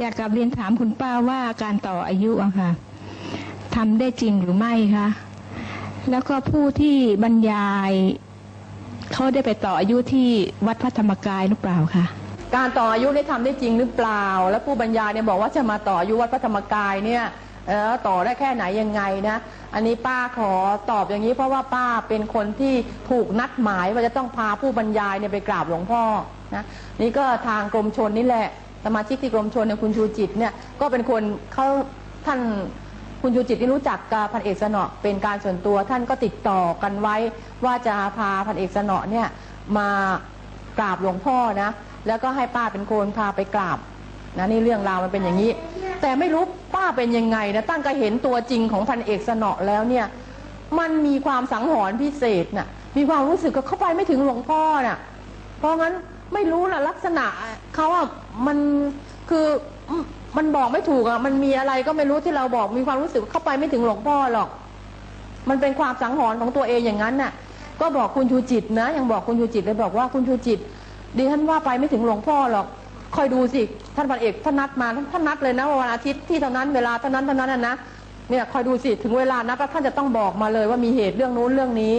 อยากกลับเรียนถามคุณป้าว่าการต่ออายุอะค่ะทำได้จริงหรือไม่คะแล้วก็ผู้ที่บรรยายเขาได้ไปต่ออายุที่วัดพระธรรมกายหรือเปล่าคะการต่ออายุได้ทำได้จริงหรือเปล่า แล้วผู้บรรยายเนี่ยบอกว่าจะมาต่ออายุวัดพระธรรมกายเนี่ยเออต่อได้แค่ไหนยังไงนะ อันนี้ป้าขอตอบอย่างนี้เพราะว่าป้าเป็นคนที่ถูกนัดหมายว่าจะต้องพาผู้บรรยายเนี่ยไปกราบหลวงพ่อนะนี่ก็ทางกรมชนนี่แหละ สมาชิกที่กรมชนเนี่ยคุณชูจิตเนี่ยก็เป็นคนเขาท่านคุณชูจิตที่รู้จักกับพันเอกสนอเป็นการส่วนตัวท่านก็ติดต่อกันไว้ ว่าจะพาพันเอกสนอเนี่ยมากราบหลวงพ่อนะแล้วก็ให้ป้าเป็นคนพาไปกราบนะนี่เรื่องราวมันเป็นอย่างนี้ แต่ไม่รู้ป้าเป็นยังไงนะตั้งก็เห็นตัวจริงของพันเอกสนอแล้วเนี่ยมันมีความสังหรณ์พิเศษน่ะมีความรู้สึกกับเข้าไปไม่ถึงหลวงพ่อน่ะเพราะงั้น ไม่รู้ล่ะลักษณะเขาอะมันคือมันบอกไม่ถูกอะมันมีอะไรก็ไม่รู้ที่เราบอกมีความรู้สึกเข้าไปไม่ถึงหลวงพ่อหรอก มันเป็นความสังหรณ์ของตัวเองอย่างนั้นน่ะ ก็บอกคุณชูจิตนะยังบอกคุณชูจิตเลยบอกว่าคุณชูจิตดิฉันว่าไปไม่ถึงหลวงพ่อหรอกคอยดูสิท่านพันเอกท่านนัดมาท่านนัดเลยนะวันอาทิตย์ที่เท่านั้นเวลาเท่านั้นเท่านั้นนะนะเนี่ยคอยดูสิถึงเวลานัดแล้วท่านจะต้องบอกมาเลยว่ามีเหตุเรื่องนู้นเรื่องนี้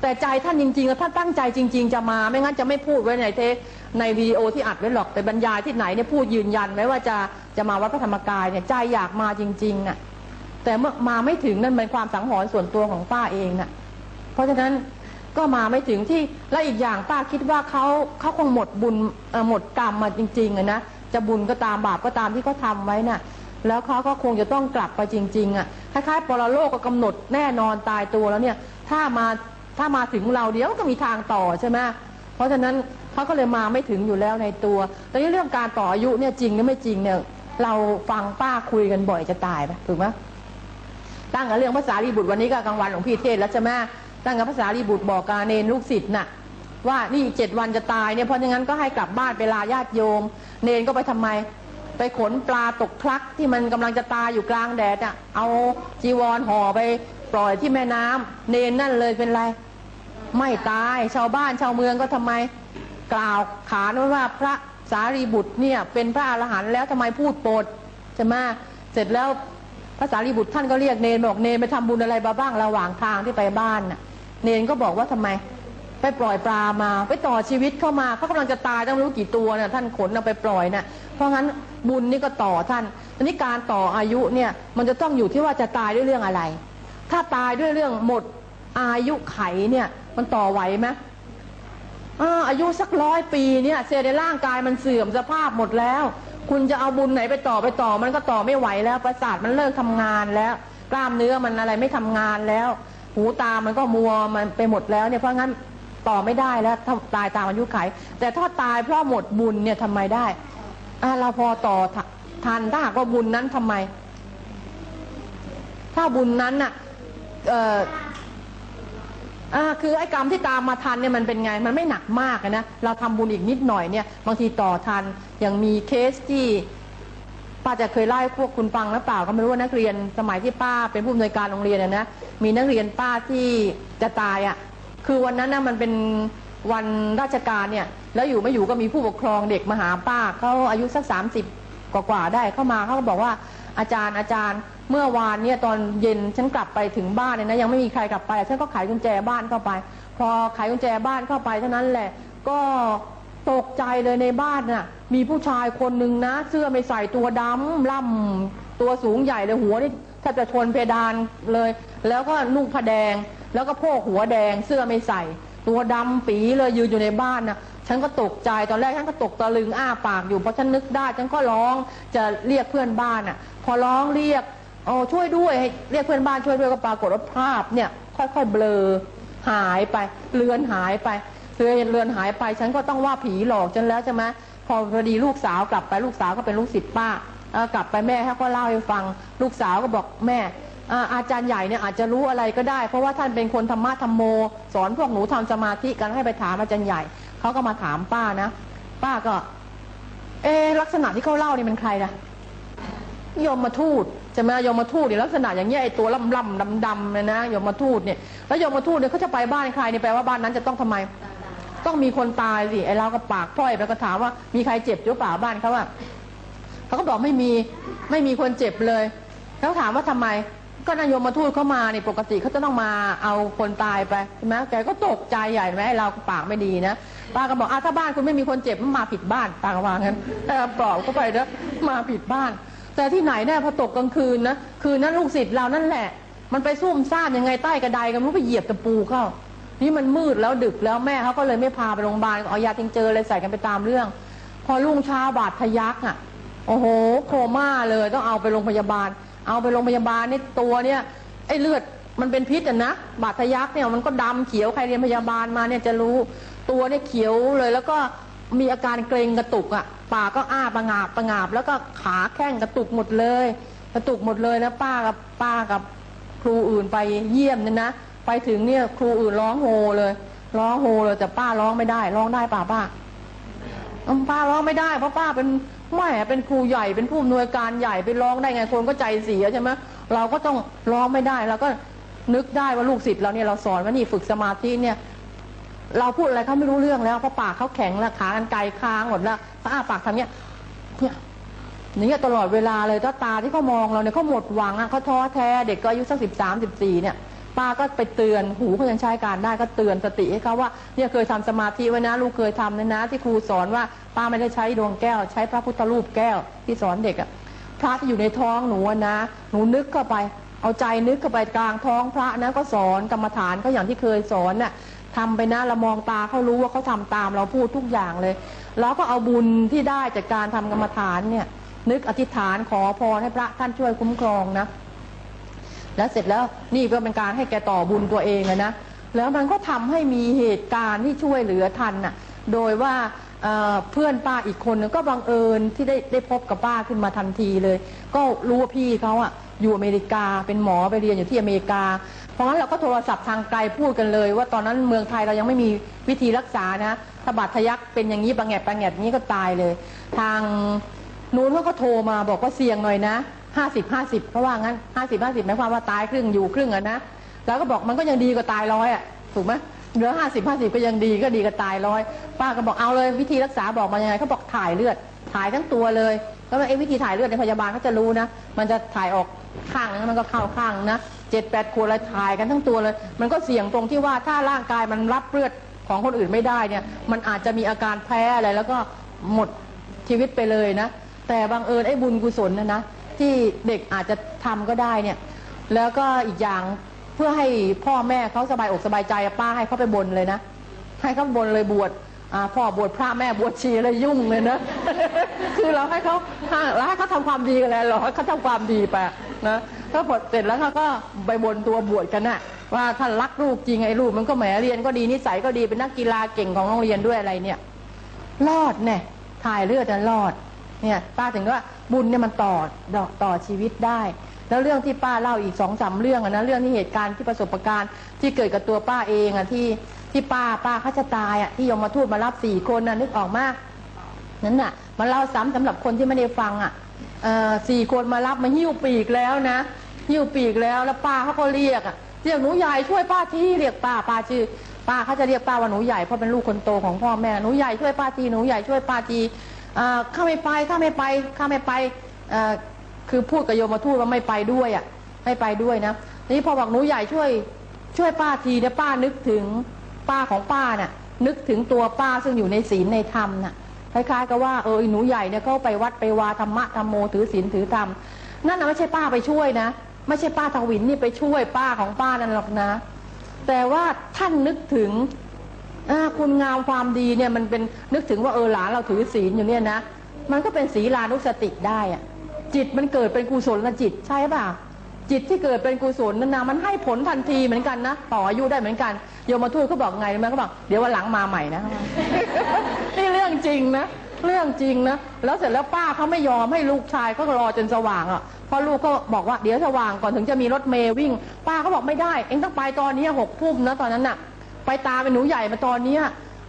แต่ใจท่านจริงๆอะท่านตั้งใจจริง ๆ จะมาไม่งั้นจะไม่พูดไว้ในเทปในวิดีโอที่อัดไว้หรอกแต่บรรยายที่ไหนเนี่ยพูดยืนยันไว้ว่าจะจะมาวัดพระธรรมกายเนี่ยใจอยากมาจริงๆน่ะแต่เมื่อมาไม่ถึงนั่นเป็นความสังหรณ์ส่วนตัวของป้าเองน่ะ เพราะฉะนั้นก็มาไม่ถึงที่และอีกอย่างป้าคิดว่าเขาเขาคงหมดบุญหมดกรรมมาจริงๆอะนะจะบุญก็ตามบาปก็ตามที่เขาทำไว้น่ะ แล้วเขาก็คงจะต้องกลับไปจริง ๆ อะคล้ายๆปรโลกก็กำหนดแน่นอนตายตัวแล้วเนี่ย ถ้ามา ถ้ามาถึงเราเดี๋ยวก็มีทางต่อใช่ไหมเพราะฉะนั้นเขาก็เลยมาไม่ถึงอยู่แล้วในตัวแต่นี่เรื่องการต่ออายุเนี่ยจริงหรือไม่จริงเนี่ยเราฟังป้าคุยกันบ่อยจะตายไปถูกไหมตั้งกับเรื่องภาษารีบุตรวันนี้ก็กลางวันหลวงพี่เทศแล้วใช่ไหมตั้งกับภาษารีบุตรบอกกาเนนลูกศิษย์น่ะว่านี่เจ็ดวันจะตายเนี่ยเพราะงั้นก็ให้กลับบ้านไปลาญาติโยม เนนก็ไปทำไม ไปขนปลาตกคลักที่มันกำลังจะตายอยู่กลางแดดอะเอาจีวรห่อไปปล่อยที่แม่น้ำเนนนั่นเลยเป็นไร ไม่ตายชาวบ้านชาวเมืองก็ทำไมกล่าวขานว่าพระสารีบุตรเนี่ยเป็นพระอรหันต์แล้วทำไมพูดโปรดใช่ไหมเสร็จแล้วพระสารีบุตรท่านก็เรียกเนนบอกเนนไปทำบุญอะไรมาบ้างระหว่างทางที่ไปบ้านน่ะ เนนก็บอกว่าทำไม ไปปล่อยปลามาไปต่อชีวิตเข้ามาเขากำลังจะตายต้องรู้กี่ตัวน่ะท่านขนเอาไปปล่อยน่ะเพราะงั้นบุญนี่ก็ต่อท่านทีนี้การต่ออายุเนี่ยมันจะต้องอยู่ที่ว่าจะตายด้วยเรื่องอะไร ถ้าตายด้วยเรื่องหมดอายุไขเนี่ย มันต่อไหวไหมอาอายุสักร้อยปีเนี่ยเซลล์ในร่างกายมันเสื่อมสภาพหมดแล้ว คุณจะเอาบุญไหนไปต่อไปต่อ มันก็ต่อไม่ไหวแล้ว ประสาทมันเลิกทำงานแล้ว กล้ามเนื้อมันอะไรไม่ทำงานแล้ว หูตามันก็มัวมันไปหมดแล้วเนี่ยเพราะงั้นต่อไม่ได้แล้วถ้าตายตามอายุไข แต่ถ้าตายเพราะหมดบุญเนี่ยทำไมได้อาเราพอต่อทันถ้าหากว่าบุญนั้นทำไม ถ้าบุญนั้นน่ะ อ่าคือไอ้กรรมที่ตามมาทันเนี่ยมันเป็นไงมันไม่หนักมากนะเราทำบุญอีกนิดหน่อยเนี่ยบางทีต่อทันอย่างมีเคสที่ป้าจะเคยเล่าให้พวกคุณฟังหรือเปล่าก็ไม่รู้ว่านักเรียนสมัยที่ป้าเป็นผู้อำนวยการโรงเรียนนะมีนักเรียนป้าที่จะตายอะ่ะคือวันนั้นนะมันเป็นวันราชการเนี่ย แล้วอยู่ไม่อยู่ก็มีผู้ปกครองเด็กมาหาป้าเขาอายุสักสามสิบกว่าๆได้เข้ามาเขาก็บอกว่าอาจารย์อาจารย์ เมื่อวานเนี่ยตอนเย็นฉันกลับไปถึงบ้านเนี่ยนะยังไม่มีใครกลับไปฉันก็ไขกุญแจบ้านเข้าไป พอไขกุญแจบ้านเข้าไปเท่านั้นแหละ ก็ตกใจเลยในบ้านน่ะ มีผู้ชายคนหนึ่งนะ เสื้อไม่ใส่ตัวดำล่ำตัวสูงใหญ่เลยหัวนี่แทบจะชนเพดานเลย แล้วก็นุ่งผ้าแดง แล้วก็โพกหัวแดง เสื้อไม่ใส่ ตัวดำปีเลยยืนอยู่ในบ้านน่ะฉันก็ตกใจตอนแรกฉันก็ตกตะลึงอ้าปากอยู่เพราะฉันนึกได้ฉันก็ร้องจะเรียกเพื่อนบ้านน่ะ พอร้องเรียก โอ้ช่วยด้วยให้เรียกเพื่อนบ้านช่วยด้วยก็ปรากฏว่าภาพเนี่ย ค่อยๆเบลอหายไปเลือนหายไปเลือนเลือนหายไป ฉันก็ต้องว่าผีหลอกฉันแล้วใช่ไหมพอพอดีลูกสาวกลับไปลูกสาวก็เป็นลูกศิษย์ป้ากลับไปแม่เขาก็เล่าให้ฟัง ลูกสาวก็บอกแม่อ่าอาจารย์ใหญ่เนี่ยอาจจะรู้อะไรก็ได้ เพราะว่าท่านเป็นคนธรรมะธรรมโม สอนพวกหนูทำสมาธิกันให้ไปถามอาจารย์ใหญ่เขาก็มาถามป้านะ ป้าก็ เอลักษณะที่เขาเล่านี่มันใครนะยมมาทูต ใช่ไหมยมมาทูตเนี่ยลักษณะอย่างเงี้ยไอตัวล่ำล่ำดำดำเนี่ยนะยมมาทูตเนี่ยแล้วยมมาทูตเนี่ยเขาจะไปบ้านใครเนี่ยแปลว่าบ้านนั้นจะต้องทำไม ต้องมีคนตายสิไอเราก็ปากพร่อยไปก็ถามว่ามีใครเจ็บหรือเปล่าบ้านเขาอะเขาก็บอกไม่มีไม่มีคนเจ็บเลยแล้วถามว่าทำไม ก็นายมมาทูตเข้ามาเนี่ยปกติเขาจะต้องมาเอาคนตายไปใช่ไหมแกก็ตกใจใหญ่ไหมเราปากไม่ดีนะป้าก็บอกอะถ้าบ้านคุณไม่มีคนเจ็บมันมาผิดบ้านป้าก็ว่างั้นแต่ปลอบเข้าไปนะมาผิดบ้าน แต่ที่ไหนเนี่ยพอตกกลางคืนนะคืนนั้นลูกศิษย์เรานั่นแหละ มันไปซุ่มซ่ามยังไงใต้กระไดกันมันไปเหยียบตะปูเข้า นี่มันมืดแล้วดึกแล้วแม่เขาก็เลยไม่พาไปโรงพยาบาลเอายาทิงเจอเลยใส่กันไปตามเรื่อง พอรุ่งเช้าบาดทะยักอะ โอ้โห โคม่าเลยต้องเอาไปโรงพยาบาล เอาไปโรงพยาบาลนี่ตัวเนี่ยไอ้เลือดมันเป็นพิษอะนะบาดทะยักเนี่ยมันก็ดำเขียวใครเรียนพยาบาลมาเนี่ยจะรู้ตัวเนี่ยเขียวเลยแล้วก็ มีอาการเกรงกระตุกอะปากก็อ้าประงาบประงาบ แล้วก็ขาแข้งกระตุกหมดเลย กระตุกหมดเลยนะป้ากับป้ากับครูอื่นไปเยี่ยมเนี่ยนะไปถึงเนี่ยครูอื่นร้องโฮเลยร้องโฮเลยแต่ป้าร้องไม่ได้ร้องได้ป่าป้าป้าร้องไม่ได้เพราะป้าเป็นแม่เป็นครูใหญ่เป็นผู้อำนวยการใหญ่ไปร้องได้ไงคนก็ใจเสียใช่ไหมเราก็ต้องร้องไม่ได้เราก็นึกได้ว่าลูกศิษย์เราเนี่ยเราสอนว่านี่ฝึกสมาธิเนี่ย เราพูดอะไรเขาไม่รู้เรื่องแล้วเพราะปากเขาแข็งแล้วขากันไกลค้างหมดแล้วเขาอ้าปากทำเนี้ยเนี่ยอย่างเงี้ยตลอดเวลาเลยถ้าตาที่เขามองเราเนี่ยเขาหมดหวังอะเขาท้อแท้เด็กก็อายุสักสิบสามสิบสี่เนี่ยป้าก็ไปเตือนหูเขายังใช้การได้ก็เตือนสติให้เขาว่าเนี่ยเคยทำสมาธิไว้นะลูกเคยทำนะนะ ที่ครูสอนว่าป้าไม่ได้ใช้ดวงแก้ว ใช้พระพุทธรูปแก้วที่สอนเด็กอะพระที่อยู่ในท้องหนูนะ หนูนึกเข้าไป เอาใจนึกเข้าไปกลางท้องพระนะก็สอนกรรมฐานเขาอย่างที่เคยสอนน่ะ ทำไปนะเรามองตาเขารู้ว่าเขาทำตามเราพูดทุกอย่างเลยแล้วก็เอาบุญที่ได้จากการทำกรรมฐานเนี่ย นึกอธิษฐานขอพรให้พระท่านช่วยคุ้มครองนะแล้วเสร็จแล้วนี่ก็เป็นการให้แกต่อบุญตัวเองนะแล้วมันก็ทำให้มีเหตุการณ์ที่ช่วยเหลือทันน่ะ โดยว่าเเพื่อนป้าอีกคนนึงก็บังเอิญที่ได้ได้พบกับป้าขึ้นมาทันทีเลย ก็รู้ว่าพี่เขาอะอยู่อเมริกาเป็นหมอไปเรียนอยู่ที่อเมริกา เพราะงั้นเราก็โทรศัพท์ทางไกลพูดกันเลย ว่าตอนนั้นเมืองไทยเรายังไม่มีวิธีรักษานะถ้าบาดทะยักเป็นอย่างนี้บางแงบางแงบนี้ก็ตายเลย ทางนู้นเขาก็โทรมาบอกว่าเสี่ยงหน่อยนะห้าสิบห้าสิบเพราะว่างั้นห้าสิบห้าสิบหมายความว่าตายครึ่งอยู่ครึ่งอะนะแล้วก็บอกมันก็ยังดีกว่าตายร้อยอะถูกไหมเหลือห้าสิบห้าสิบก็ยังดีก็ดีกว่าตายร้อยป้าก็บอกเอาเลยวิธีรักษาบอกมายังไงเขาบอกถ่ายเลือด ถ่ายทั้งตัวเลยแล้วไอ้วิธีถ่ายเลือดในพยาบาลเขาจะรู้นะ มันจะถ่ายออกข้างนึงมันก็เข้าข้างนะ เจ็ดแปดขวดอะถ่ายกันทั้งตัวเลย มันก็เสี่ยงตรงที่ว่าถ้าร่างกายมันรับเลือดของคนอื่นไม่ได้เนี่ย มันอาจจะมีอาการแพ้อะไรแล้วก็หมดชีวิตไปเลยนะ แต่บังเอิญไอ้บุญกุศลนะนะที่เด็กอาจจะทำก็ได้เนี่ย แล้วก็อีกอย่างเพื่อให้พ่อแม่เขาสบายอกสบายใจป้าให้เขาไปบนเลยนะให้เขาบนเลยบวชอ่าพ่อบวชพระแม่บวชชีอะไรยุ่งเลยนะ คือเราให้เขาให้เราให้เขาทำความดีกันแล้วเราให้เขาทำความดีไปนะถ้าบวชเสร็จแล้วเขาก็ไปบนตัวบวชกันนะว่าถ้านรักลูกจริงไอ้ลูกมันก็แหมเรียนก็ดีนิสัยก็ดีเป็นนักกีฬาเก่งของโรงเรียนด้วยอะไรเนี่ย รอดเนี่ยถ่ายเลือดจะรอดเนี่ยป้าถึงว่าบุญเนี่ยมันต่อดอกต่อชีวิตได้ แล้วเรื่องที่ป้าเล่าอีกสองสามเรื่องอะนะเรื่องที่เหตุการณ์ที่ประสบการณ์ที่เกิดกับตัวป้าเองอะที่ที่ป้าป้าเขาจะตายอะที่ยมมาทูตมารับสี่คนนะนึกออกมากนั้นน่ะ มันเล่าซ้ำสำหรับคนที่ไม่ได้ฟังอะ เอ่อสี่คนมารับมาหิ้วปีกแล้วนะ หิ้วปีกแล้วแล้วป้าเขาก็เรียกอะเรียกหนูใหญ่ช่วยป้าทีเรียกป้าป้าชื่อป้าเขาจะเรียกป้าว่าหนูใหญ่เพราะเป็นลูกคนโตของพ่อแม่หนูใหญ่ช่วยป้าทีหนูใหญ่ช่วยป้าทีอ่าข้าไม่ไปข้าไม่ไปข้าไม่ไปอ่าคือพูดกับโยมมาทูตว่าไม่ไปด้วยอะไม่ไปด้วยนะทีนี้พอบอกหนูใหญ่ช่วยช่วยป้าทีเนี่ยป้านึกถึงป้าของป้าน่ะนึกถึงตัวป้าซึ่งอยู่ในศีลในธรรมน่ะ คล้ายๆกับว่าเออหนูใหญ่เนี่ยเขาไปวัดไปวาธรรมะธรรมโมถือศีลถือธรรมนั่นนะไม่ใช่ป้าไปช่วยนะ ไม่ใช่ป้าทวินนี่ไปช่วยป้าของป้านั่นหรอกนะ แต่ว่าท่านนึกถึงคุณงามความดีเนี่ยมันเป็นนึกถึงว่าเออหลานเราถือศีลอยู่เนี่ยนะ มันก็เป็นศีลานุสติได้อะจิตมันเกิดเป็นกุศลจิตใช่ป่ะ จิตที่เกิดเป็นกุศลนั่นนะมันให้ผลทันทีเหมือนกันนะต่ออายุได้เหมือนกันโยมมาทูตเขาบอกไงรู้ไหมเขาบอกเดี๋ยววันหลังมาใหม่นะนี่เรื่องจริงนะเรื่องจริงนะแล้วเสร็จแล้วป้าเขาไม่ยอมให้ลูกชายเขาก็รอจนสว่างอะเพราะลูกก็บอกว่าเดี๋ยวสว่างก่อนถึงจะมีรถเมย์วิ่ง ป้าเขาบอกไม่ได้ เองต้องไปตอนนี้หกทุ่มนะตอนนั้นน่ะ ไปตาเป็นหนูใหญ่มาตอนเนี้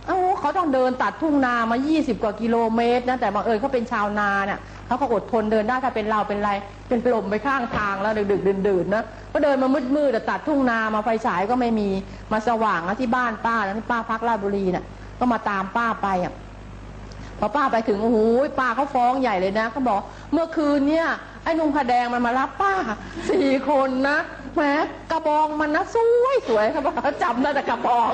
เอ้าเขาต้องเดินตัดทุ่งนามา 20 กว่ากิโลเมตรนะแต่บังเอิญเขาเป็นชาวนาเนี่ย เขาก็อดทนเดินได้ถ้าเป็นเราเป็นไร เป็นปลมไปข้างทางแล้วดึกๆดื่นๆนะก็เดินมามืดๆแต่ตัดทุ่งนามาไฟฉายก็ไม่มีมาสว่างนะที่บ้านป้าแล้วที่ป้าพักราชบุรีน่ะ ก็มาตามป้าไปอะพอป้าไปถึงโอ้โหป้าเขาฟ้องใหญ่เลยนะเขาบอกเมื่อคืนเนี่ยไอ้นุ่งผ้าแดงมันมารับป้าสี่คนนะแหมกระบองมันนะสวยสวยครับอกจำได้แต่กระบอง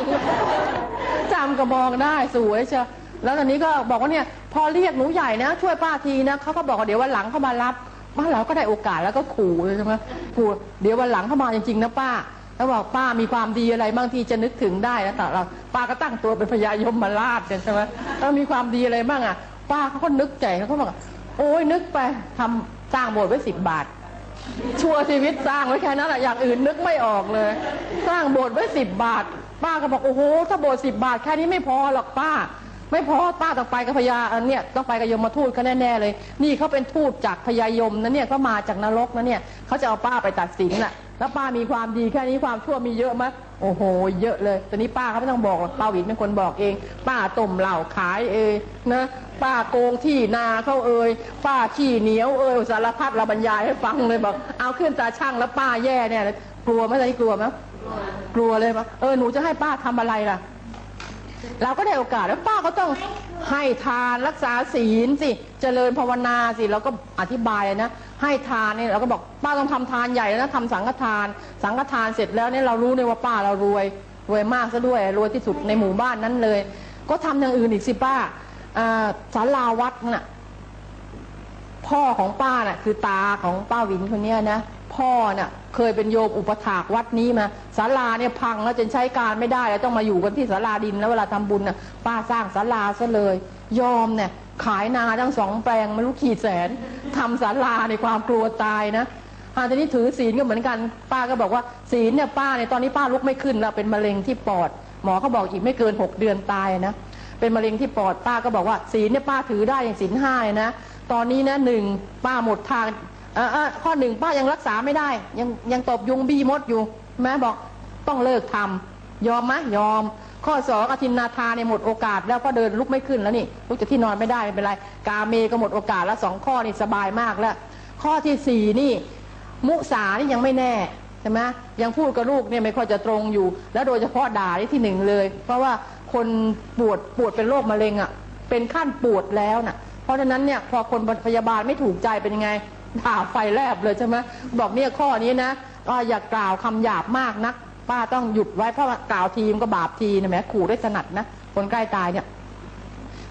จำกระบองได้สวยเชียวแล้วตอนนี้ก็บอกว่าเนี่ย พอเรียกหนูใหญ่นะ ช่วยป้าทีนะเขาก็บอกว่าเดี๋ยววันหลังเขามารับบ้านเราก็ได้โอกาสแล้วก็ขู่เลยใช่ไหมขู่เดี๋ยววันหลังเขามาจริงๆนะป้า แล้วบอกป้ามีความดีอะไรบางทีจะนึกถึงได้นะแต่เราป้าก็ตั้งตัวเป็นพญายมมาราชเนี่ยใช่ไหมแล้วมีความดีอะไรบ้างอะ ป้าเขาก็นึกใจเขาก็บอกโอ้ยนึกไปทำสร้างโบสถ์ไว้สิบบาท ชั่วชีวิตสร้างไว้แค่นั้นแหละอย่างอื่นนึกไม่ออกเลย สร้างโบสถ์ไว้สิบบาท ป้าก็บอกโอ้โหถ้าโบสถ์สิบบาทแค่นี้ไม่พอหรอกป้า ไม่พอป้าต้องไปกับพญาเนี่ยต้องไปกับยมทูตก็แน่ๆเลย นี่เขาเป็นทูตจากพญายมนะเนี่ยเขามาจากนรกนะเนี่ยเขาจะเอาป้าไปตัดสินน่ะ แล้วป้ามีความดีแค่นี้ความชั่วมีเยอะไหมโอ้โห เยอะเลยตอนนี้ป้าเขาไม่ต้องบอกหรอกป้าวินเป็นคนบอกเอง ป้าต้มเหล้าขายเองนะป้าโกงที่นาเขาเอ่ยป้าขี้เหนียวเอ่ยสารพัดเราบรรยายให้ฟังเลยบอกเอาขึ้นตาช่างแล้วป้าแย่เนี่ยกลัวไหมตอนนี้กลัวไหมกลัวเลยปะเออหนูจะให้ป้าทำอะไรล่ะ เราก็ได้โอกาสแล้วป้าก็ต้องให้ทานรักษาศีลสิเจริญภาวนาสิเราก็อธิบายนะ ให้ทานเนี่ยเราก็บอกป้าต้องทำทานใหญ่แล้วนะทำสังฆทาน สังฆทานเสร็จแล้วเนี่ยเรารู้เลยว่าป้าเรารวยรวยมากซะด้วยรวยที่สุดในหมู่บ้านนั้นเลย ก็ทำอย่างอื่นอีกสิป้าอ่าศาลาวัดน่ะ พ่อของป้าน่ะ คือตาของป้าวินคนเนี้ยนะพ่อน่ะเคยเป็นโยมอุปถากวัดนี้มาศาลาเนี่ยพังแล้วจนใช้การไม่ได้แล้วต้องมาอยู่กันที่ศาลาดินแล้วเวลาทำบุญน่ะป้าสร้างศาลาซะเลย ยอมเนี่ยขายนาทั้งสองแปลงไม่รู้กี่แสนทำศาลาในความกลัวตายนะอาทีนี้ถือศีลก็เหมือนกัน ป้าก็บอกว่าศีลเนี่ยป้าเนี่ยตอนนี้ป้าลุกไม่ขึ้นแล้วเป็นมะเร็งที่ปอด หมอเขาบอกอีกไม่เกินหกเดือนตายนะเป็นมะเร็งที่ปอดป้าก็บอกว่าศีลเนี่ยป้าถือได้อย่างศีลห้าเลยนะ ตอนนี้นะหนึ่งป้าหมดทางอ่อข้อหนึ่งป้ายังรักษาไม่ได้ ยังยังตบยุงบีมดอยู่แม่บอกต้องเลิกทำยอมไหมยอม ข้อสองอธินนาทาเนี่ยหมดโอกาส แล้วก็เดินลุกไม่ขึ้นแล้วนี่ลุกจากที่นอนไม่ได้ไม่เป็นไร กาเมก็หมดโอกาสแล้วสองข้อนี่สบายมากแล้ว ข้อที่สี่นี่ มุสานี่ยังไม่แน่ใช่ไหมยังพูดกับลูกเนี่ยไม่ค่อยจะตรงอยู่ แล้วโดยเฉพาะด่าที่ที่หนึ่งเลย เพราะว่าคนปวดปวดเป็นโรคมะเร็งอะเป็นขั้นปวดแล้วน่ะ เพราะฉะนั้นเนี่ยพอคนพยาบาลไม่ถูกใจเป็นยังไงด่าไฟแลบเลยใช่ไหมบอกเนี่ยข้อนี้นะก็อย่ากล่าวคำหยาบมากนัก ป้าต้องหยุดไว้เพราะว่ากล่าวทีมก็บาปทีนะแหมขู่ได้ถนัดนะคนใกล้ตายเนี่ย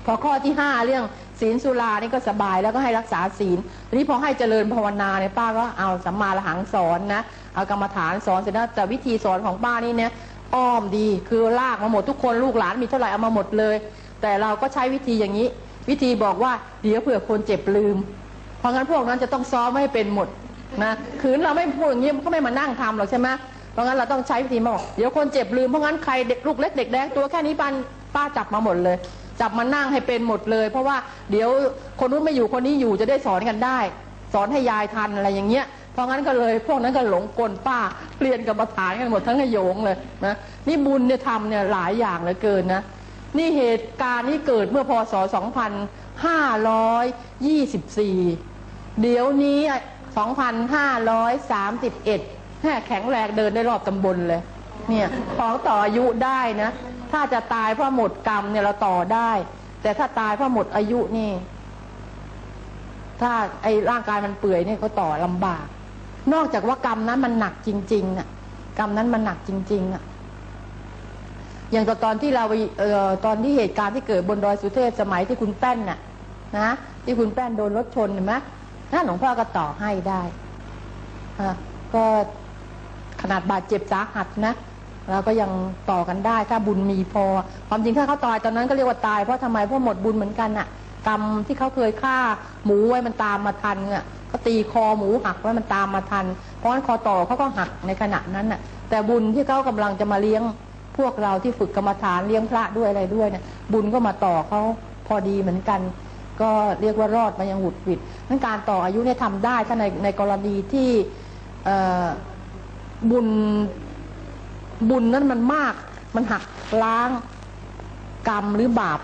พอข้อที่ห้าเรื่องศีลสุรานี่ก็สบายแล้วก็ให้รักษาศีลทีนี้พอให้เจริญภาวนาเนี่ยป้าก็เอาสัมมาละหังสอนนะเอากรรมฐานสอนเสร็จแล้วแต่วิธีสอนของป้านี่เนี่ยอ้อมดีคือลากมาหมดทุกคนลูกหลานมีเท่าไหร่เอามาหมดเลย แต่เราก็ใช้วิธีอย่างนี้ วิธีบอกว่าเดี๋ยวเผื่อคนเจ็บลืม เพราะงั้นพวกนั้นจะต้องซ้อมให้เป็นหมดนะคืนเราไม่พูดอย่างนี้ก็ไม่มานั่งทำหรอกใช่ไหมเพราะงั้นเราต้องใช้วิธีมาบอกเดี๋ยวคนเจ็บลืมเพราะงั้นใครเด็กลูกเล็กเด็กแดงตัวแค่นี้ปันป้าจับมาหมดเลย จับมานั่งให้เป็นหมดเลย เพราะว่าเดี๋ยวคนนู้นไม่อยู่คนนี้อยู่จะได้สอนกันได้ สอนให้ยายทันอะไรอย่างเงี้ยเพราะงั้นก็เลย พวกนั้นก็หลงกลป้าเปลี่ยนกับประธานกันหมดทั้งนโยงเลยนะนี่บุญเนี่ยทำเนี่ยหลายอย่างเหลือเกินนะ นี่เหตุการณ์นี้เกิดเมื่อพศ 2524 เดี๋ยวนี้ 2,531แม่แข็งแรงเดินได้รอบตำบลเลย เนี่ยของต่ออายุได้นะ ถ้าจะตายเพราะหมดกรรมเนี่ยเราต่อได้ แต่ถ้าตายเพราะหมดอายุนี่ ถ้าไอ้ร่างกายมันเปื่อยเนี่ยก็ต่อลำบาก นอกจากว่ากรรมนั้นมันหนักจริงๆน่ะ กรรมนั้นมันหนักจริงๆน่ะ อย่างตอนตอนที่เราไปเออตอนที่เหตุการณ์ที่เกิดบนดอยสุเทพสมัยที่คุณแป้นน่ะนะที่คุณแป้นโดนรถชนเห็นไหมนั่นหลวงพ่อก็ต่อให้ได้อะก็ขนาดบาดเจ็บสาหัสนะเราก็ยังต่อกันได้ถ้าบุญมีพอ ความจริงถ้าเขาตายตอนนั้นก็เรียกว่าตายเพราะทำไมเพราะหมดบุญเหมือนกันน่ะ กรรมที่เขาเคยฆ่าหมูไว้มันตามมาทันอะก็ตีคอหมูหักไว้มันตามมาทัน เพราะฉะนั้นคอต่อเขาก็หักในขณะนั้นน่ะ แต่บุญที่เขากำลังจะมาเลี้ยง พวกเราที่ฝึกกรรมฐานเลี้ยงพระด้วยอะไรด้วยเนี่ยบุญก็มาต่อเขาพอดีเหมือนกัน ก็เรียกว่ารอดมายังหุดหวิดนั้นการต่ออายุเนี่ยทำได้ถ้าในในกรณีที่บุญบุญนั้นมันมาก มันหักล้างกรรมหรือบาป